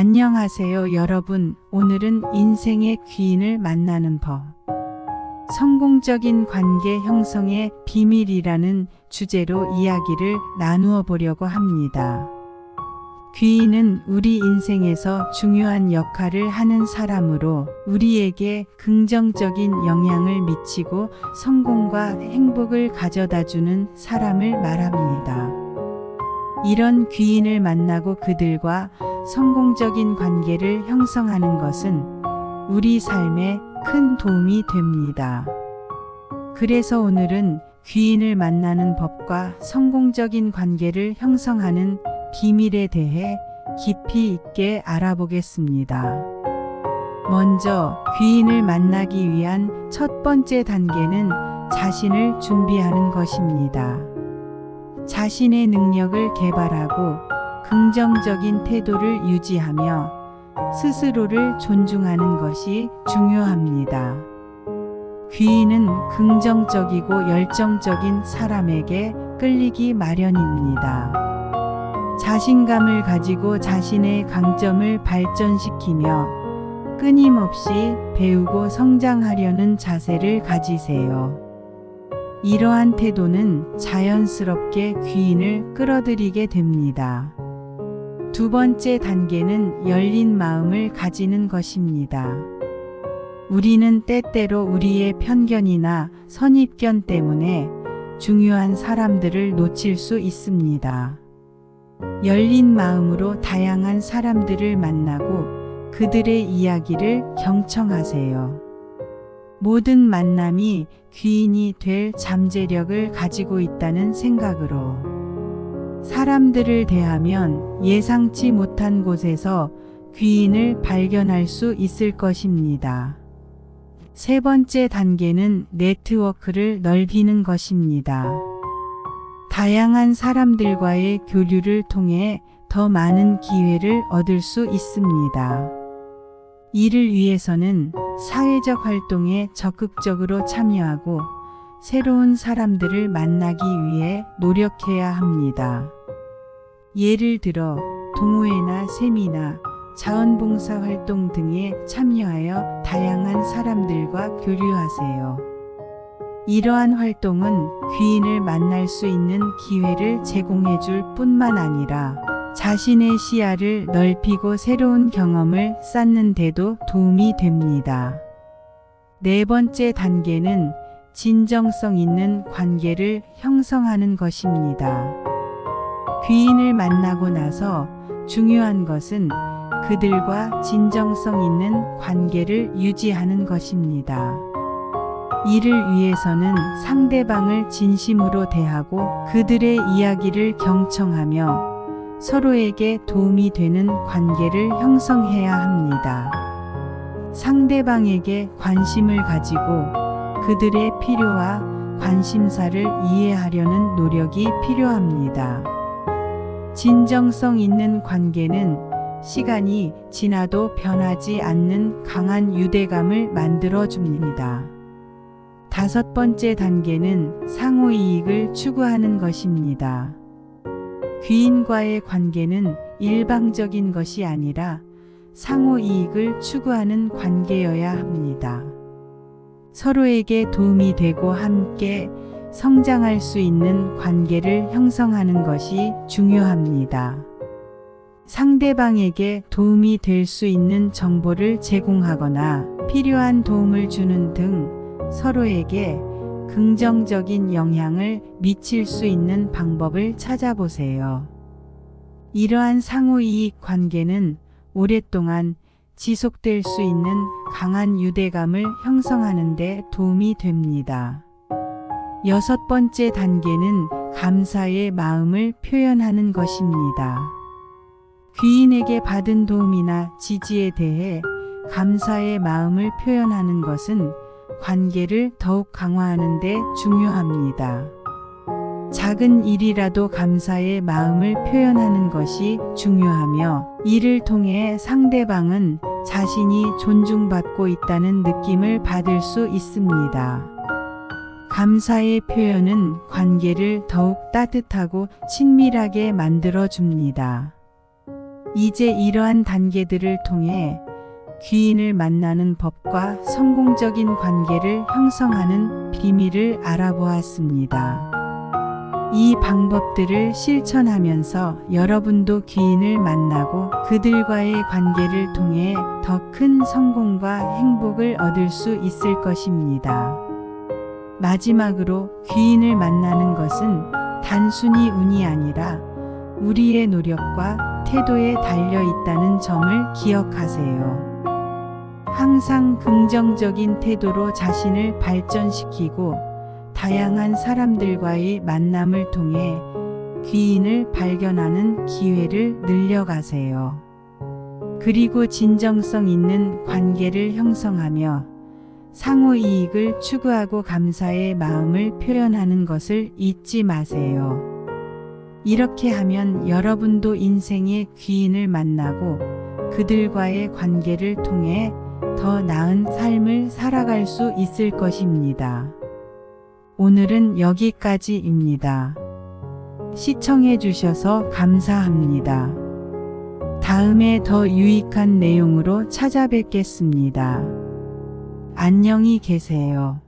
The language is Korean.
안녕하세요, 여러분. 오늘은 인생의 귀인을 만나는 법. 성공적인 관계 형성의 비밀이라는 주제로 이야기를 나누어 보려고 합니다. 귀인은 우리 인생에서 중요한 역할을 하는 사람으로 우리에게 긍정적인 영향을 미치고 성공과 행복을 가져다 주는 사람을 말합니다. 이런 귀인을 만나고 그들과 성공적인 관계를 형성하는 것은 우리 삶에 큰 도움이 됩니다. 그래서 오늘은 귀인을 만나는 법과 성공적인 관계를 형성하는 비밀에 대해 깊이 있게 알아보겠습니다. 먼저 귀인을 만나기 위한 첫 번째 단계는 자신을 준비하는 것입니다. 자신의 능력을 개발하고 긍정적인 태도를 유지하며 스스로를 존중하는 것이 중요합니다. 귀인은 긍정적이고 열정적인 사람에게 끌리기 마련입니다. 자신감을 가지고 자신의 강점을 발전시키며 끊임없이 배우고 성장하려는 자세를 가지세요. 이러한 태도는 자연스럽게 귀인을 끌어들이게 됩니다. 두 번째 단계는 열린 마음을 가지는 것입니다. 우리는 때때로 우리의 편견이나 선입견 때문에 중요한 사람들을 놓칠 수 있습니다. 열린 마음으로 다양한 사람들을 만나고 그들의 이야기를 경청하세요. 모든 만남이 귀인이 될 잠재력을 가지고 있다는 생각으로 사람들을 대하면 예상치 못한 곳에서 귀인을 발견할 수 있을 것입니다. 세 번째 단계는 네트워크를 넓히는 것입니다. 다양한 사람들과의 교류를 통해 더 많은 기회를 얻을 수 있습니다. 이를 위해서는 사회적 활동에 적극적으로 참여하고 새로운 사람들을 만나기 위해 노력해야 합니다. 예를 들어 동호회나 세미나, 자원봉사 활동 등에 참여하여 다양한 사람들과 교류하세요. 이러한 활동은 귀인을 만날 수 있는 기회를 제공해 줄 뿐만 아니라 자신의 시야를 넓히고 새로운 경험을 쌓는 데도 도움이 됩니다. 네 번째 단계는 진정성 있는 관계를 형성하는 것입니다. 귀인을 만나고 나서 중요한 것은 그들과 진정성 있는 관계를 유지하는 것입니다. 이를 위해서는 상대방을 진심으로 대하고 그들의 이야기를 경청하며 서로에게 도움이 되는 관계를 형성해야 합니다. 상대방에게 관심을 가지고 그들의 필요와 관심사를 이해하려는 노력이 필요합니다. 진정성 있는 관계는 시간이 지나도 변하지 않는 강한 유대감을 만들어 줍니다. 다섯 번째 단계는 상호 이익을 추구하는 것입니다. 귀인과의 관계는 일방적인 것이 아니라 상호 이익을 추구하는 관계여야 합니다. 서로에게 도움이 되고 함께 성장할 수 있는 관계를 형성하는 것이 중요합니다. 상대방에게 도움이 될 수 있는 정보를 제공하거나 필요한 도움을 주는 등 서로에게 긍정적인 영향을 미칠 수 있는 방법을 찾아보세요. 이러한 상호이익 관계는 오랫동안 지속될 수 있는 강한 유대감을 형성하는 데 도움이 됩니다. 여섯 번째 단계는 감사의 마음을 표현하는 것입니다. 귀인에게 받은 도움이나 지지에 대해 감사의 마음을 표현하는 것은 관계를 더욱 강화하는 데 중요합니다. 작은 일이라도 감사의 마음을 표현하는 것이 중요하며 이를 통해 상대방은 자신이 존중받고 있다는 느낌을 받을 수 있습니다. 감사의 표현은 관계를 더욱 따뜻하고 친밀하게 만들어 줍니다. 이제 이러한 단계들을 통해 귀인을 만나는 법과 성공적인 관계를 형성하는 비밀을 알아보았습니다. 이 방법들을 실천하면서 여러분도 귀인을 만나고 그들과의 관계를 통해 더 큰 성공과 행복을 얻을 수 있을 것입니다. 마지막으로 귀인을 만나는 것은 단순히 운이 아니라 우리의 노력과 태도에 달려 있다는 점을 기억하세요. 항상 긍정적인 태도로 자신을 발전시키고 다양한 사람들과의 만남을 통해 귀인을 발견하는 기회를 늘려가세요. 그리고 진정성 있는 관계를 형성하며 상호 이익을 추구하고 감사의 마음을 표현하는 것을 잊지 마세요. 이렇게 하면 여러분도 인생의 귀인을 만나고 그들과의 관계를 통해 더 나은 삶을 살아갈 수 있을 것입니다. 오늘은 여기까지입니다. 시청해 주셔서 감사합니다. 다음에 더 유익한 내용으로 찾아뵙겠습니다. 안녕히 계세요.